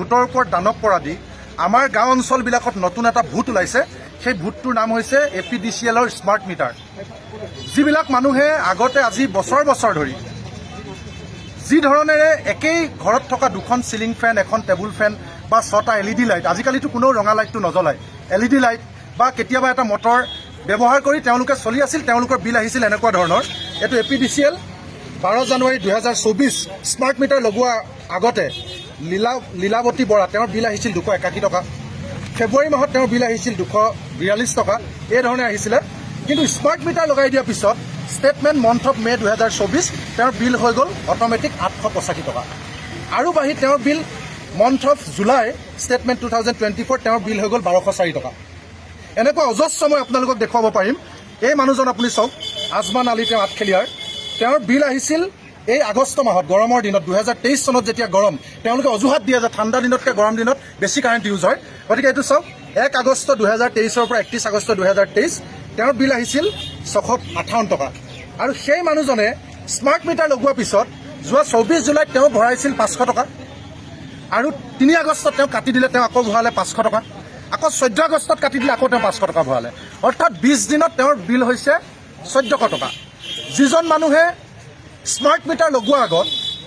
ভোটৰ ওপৰত দানৱ পৰা দি আমাৰ গাঁও অঞ্চলবিলাকত নতুন এটা ভোট ওলাইছে। সেই ভোটটোৰ নাম হৈছে এ পি ডি চি এলৰ স্মাৰ্ট মিটাৰ। যিবিলাক মানুহে আগতে আজি বছৰ বছৰ ধৰি যি ধৰণেৰে একেই ঘৰত থকা দুখন চিলিং ফেন এখন টেবুল ফেন বা ছটা এল ই ডি লাইট আজিকালিতো কোনেও ৰঙা লাইটটো নজ্বলায়। এল ই ডি লাইট বা কেতিয়াবা এটা মটৰ ব্যৱহাৰ কৰি তেওঁলোকে চলি আছিল তেওঁলোকৰ বিল আহিছিল এনেকুৱা ধৰণৰ। এইটো A P D C L বাৰ জানুৱাৰী দুহেজাৰ চৌবিছ স্মাৰ্ট মিটাৰ লগোৱাৰ আগতে লীলা, লীলাৱতী বৰা, তেওঁৰ বিল আহিছিল দুশ একাশী টকা। ফেব্ৰুৱাৰী মাহত তেওঁৰ বিল আহিছিল দুশ বিৰাল্লিছ টকা। এই ধৰণে আহিছিলে। কিন্তু স্মাৰ্ট মিটাৰ লগাই দিয়াৰ পিছত ষ্টেটমেণ্ট মন্থ অফ মে' দুহেজাৰ চৌবিছ তেওঁৰ বিল হৈ গ'ল অট'মেটিক আঠশ পঁচাশী টকা। আৰু বাঢ়ি তেওঁৰ bill month of July statement two thousand twenty four তেওঁৰ বিল হৈ গ'ল বাৰশ চাৰি টকা। এনেকুৱা অজস্ৰ মই আপোনালোকক দেখুৱাব পাৰিম। এই মানুহজন আপুনি চাওক, আজমান আলী তেওঁ আঠখেলীয়াৰ। তেওঁৰ বিল আহিছিল এই আগষ্ট মাহত, গৰমৰ দিনত, দুহেজাৰ তেইছ চনত যেতিয়া গৰম, তেওঁলোকে অজুহাত দিয়ে যে ঠাণ্ডা দিনতকৈ গৰম দিনত বেছি কাৰেণ্ট ইউজ হয়। গতিকে এইটো চাওক, এক আগষ্ট দুহেজাৰ তেইছৰ পৰা একত্ৰিছ আগষ্ট দুহেজাৰ তেইছ, তেওঁৰ বিল আহিছিল ছশ আঠাৱন্ন টকা। আৰু সেই মানুহজনে স্মাৰ্ট মিটাৰ লগোৱাৰ পিছত যোৱা চৌবিছ জুলাইত তেওঁ ভৰাইছিল পাঁচশো টকা। আৰু তিনি আগষ্টত তেওঁ কাটি দিলে, তেওঁ আকৌ ভৰালে পাঁচশো টকা। আকৌ চৈধ্য আগষ্টত কাটি দিলে, আকৌ তেওঁ পাঁচশো টকা ভৰালে। অৰ্থাৎ বিছ দিনত তেওঁৰ বিল হৈছে চৈধ্যশ টকা। যিজন মানুহে স্মাৰ্ট মিটাৰ লগোৱাৰ আগত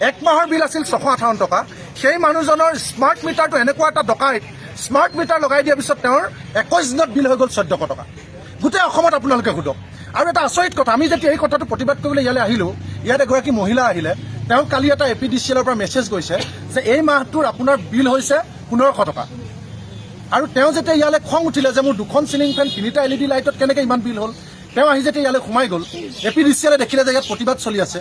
এক মাহৰ বিল আছিল ছশ আঠাৱন্ন টকা। সেই মানুহজনৰ স্মাৰ্ট মিটাৰটো এনেকুৱা এটা ডকাইত স্মাৰ্ট মিটাৰ লগাই দিয়াৰ পিছত তেওঁৰ একৈছ দিনত বিল হৈ গ'ল চৈধ্যশ টকা। গোটেই অসমত আপোনালোকে সোধক। আৰু এটা আচৰিত কথা আমি যেতিয়া এই কথাটো প্ৰতিবাদ কৰিবলৈ ইয়ালৈ আহিলোঁ ইয়াত এগৰাকী মহিলা আহিলে তেওঁ কালি এটা এ পি ডি চি এলৰ পৰা মেছেজ গৈছে যে এই মাহটোৰ আপোনাৰ বিল হৈছে পোন্ধৰশ টকা। আৰু তেওঁ যেতিয়া ইয়ালৈ খং উঠিলে যে মোৰ দুখন চিলিং ফেন তিনিটা এল ই ডি লাইটত কেনেকৈ ইমান বিল হ'ল তেওঁ আহি যেতিয়া ইয়ালৈ সোমাই গ'ল এ পি ডি চি এলে দেখিলে যে ইয়াত প্ৰতিবাদ চলি আছে।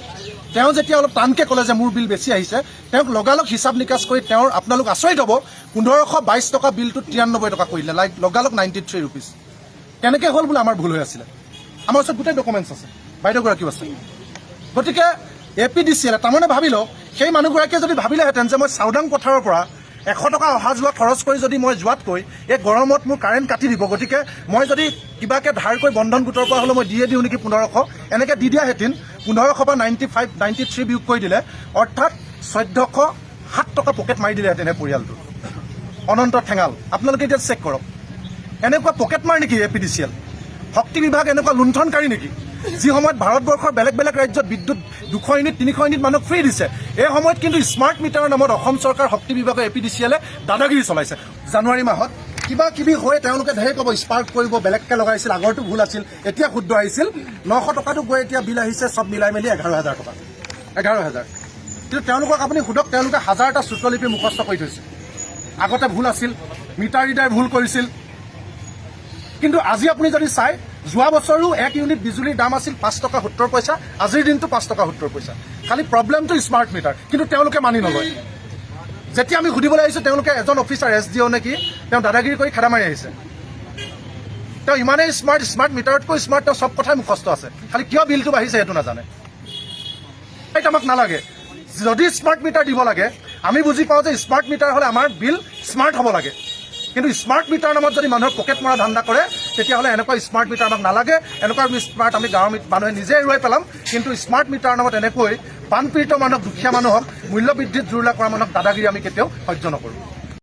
তেওঁ যেতিয়া অলপ টানকৈ ক'লে যে মোৰ বিল বেছি আহিছে, তেওঁক লগালগ হিচাপ নিকাচ কৰি তেওঁৰ আপোনালোক আচৰিত হ'ব পোন্ধৰশ বাইছ টকা বিলটো তিৰান্নব্বৈ টকা কৰিলে লাইক লগালগ নাইণ্টি থ্ৰী ৰুপিজ কেনেকৈ হ'ল বোলে আমাৰ ভুল হৈ আছিলে। আমাৰ ওচৰত গোটেই ডকুমেণ্টছ আছে। বাইদেউগৰাকীও আছে। গতিকে এ পি ডি চি এলে তাৰমানে ভাবি লওক, সেই মানুহগৰাকীয়ে যদি ভাবিলেহেঁতেন যে মই চাউদাং পথাৰৰ পৰা এশ টকা অহা যোৱা খৰচ কৰি যদি মই যোৱাতকৈ, এই গৰমত মোৰ কাৰেণ্ট কাটি দিব। গতিকে মই যদি কিবাকৈ ধাৰ কৰি বন্ধন গোটৰ পৰা হ'লেও মই দিয়ে দিওঁ নেকি পোন্ধৰশ? এনেকৈ দি দিয়াহেঁতেন পোন্ধৰশ বা নাইণ্টি ফাইভ নাইণ্টি থ্ৰী বিয়োগ কৰি দিলে, অৰ্থাৎ চৈধ্যশ সাত টকা পকেট মাৰি দিলেহেঁতেন এই পৰিয়ালটো অনন্ত ঠেঙাল, আপোনালোকে এতিয়া চেক কৰক। এনেকুৱা পকেট মাৰ নেকি এ পি ডি চি এল? শক্তি বিভাগ এনেকুৱা লুণ্ঠনকাৰী নেকি? যি সময়ত ভাৰতবৰ্ষৰ বেলেগ বেলেগ ৰাজ্যত বিদ্যুৎ দুশ ইউনিট, তিনিশ ইউনিট মানুহক ফ্ৰী দিছে, এই সময়ত কিন্তু স্মাৰ্ট মিটাৰৰ নামত অসম চৰকাৰ শক্তি বিভাগৰ এ পি ডি চি এলে দাদাগিৰি চলাইছে। জানুৱাৰী মাহত কিবা কিবি হৈ তেওঁলোকে ঢেৰ ক'ব স্পাৰ্ক কৰিব, বেলেগকৈ লগাইছিল, আগৰটো ভুল আছিল, এতিয়া শুদ্ধ আহিছিল। নশ টকাটো গৈ এতিয়া বিল আহিছে, চব মিলাই মেলি এঘাৰ হাজাৰ টকা। এঘাৰ হাজাৰ। কিন্তু তেওঁলোকক আপুনি সোধক, তেওঁলোকে হাজাৰটা শ্ৰুতলিপি মুখস্থ কৰি থৈছে। আগতে ভুল আছিল মিটাৰ ৰিডাৰ ভুল কৰিছিল। কিন্তু আজি আপুনি যদি চাই যোৱা বছৰো এক ইউনিট বিজুলীৰ দাম আছিল পাঁচ টকা সত্তৰ পইচা, আজিৰ দিনটো পাঁচ টকা সত্তৰ পইচা। খালি প্ৰব্লেমটো স্মাৰ্ট মিটাৰ কিন্তু তেওঁলোকে মানি নলয়। যেতিয়া আমি সুধিবলৈ আহিছোঁ, তেওঁলোকে এজন অফিচাৰ এছ ডি অ' নে কি, তেওঁ দাদাগিৰি কৰি খেদা মাৰি আহিছে। তেওঁ ইমানেই স্মাৰ্ট স্মাৰ্ট মিটাৰতকৈ স্মাৰ্ট তেওঁ চব কথাই মুখস্থ আছে। খালি কিয় বিলটো বাঢ়িছে সেইটো নাজানে। আমাক নালাগে। যদি স্মাৰ্ট মিটাৰ দিব লাগে, আমি বুজি পাওঁ যে স্মাৰ্ট মিটাৰ হ'লে আমাৰ বিল স্মাৰ্ট হ'ব লাগে। কিন্তু স্মাৰ্ট মিটাৰ নামত যদি মানুহৰ পকেট মৰা ধান্দা কৰে, তেতিয়াহ'লে এনেকুৱা স্মাৰ্ট মিটাৰ আমাক নালাগে। এনেকুৱা স্মাৰ্ট আমি গাঁৱৰ মানুহে নিজে এৰুৱাই পেলাম। কিন্তু স্মাৰ্ট মিটাৰ নামত এনেকৈ বানপীড়িত মানুহক দুখীয়া মানুহক মূল্য বৃদ্ধিত জুৰুলা কৰা মানুহক দাদাগিৰি আমি কেতিয়াও সহ্য নকৰোঁ।